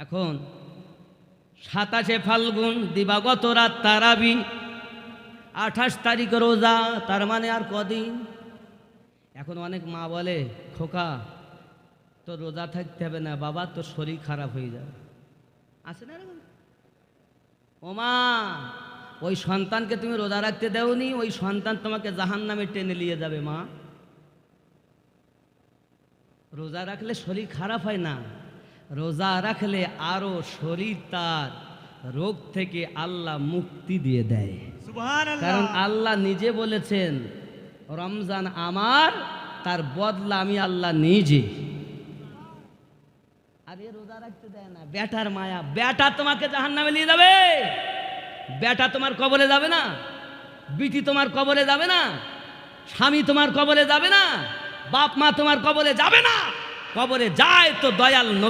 এখন সাতাশে ফাল্গুন, দিবাগত রাত তারাবি, আঠাশ তারিখ রোজা, তার মানে আর কদিন? এখন অনেক মা বলে, খোকা, তোর রোজা থাকতে হবে না, বাবা, তোর শরীর খারাপ হয়ে যাবে। আছে না? ও মা, ওই সন্তানকে তুমি রোজা রাখতে দেওনি, ওই সন্তান তোমাকে জাহান নামে টেনে নিয়ে যাবে, মা। রোজা রাখলে শরীর খারাপ হয় না। রোজা রাখলে আরও শরীর তার রোগ থেকে আল্লাহ মুক্তি দিয়ে দেয়। কারণ আল্লাহ নিজে বলেছেন রমজান আমার তার বদলা আমি আল্লাহ নিজে। আরে রোজা রাখতে দেয় না বেটার মায়া বেটা তোমাকে জাহান নামে নিয়ে যাবে। বেটা তোমার কবলে যাবে না বিটি তোমার কবলে যাবে না স্বামী তোমার কবলে যাবে না বাপ মা তোমার কবলে যাবে না কবরে যায় তো দয়াল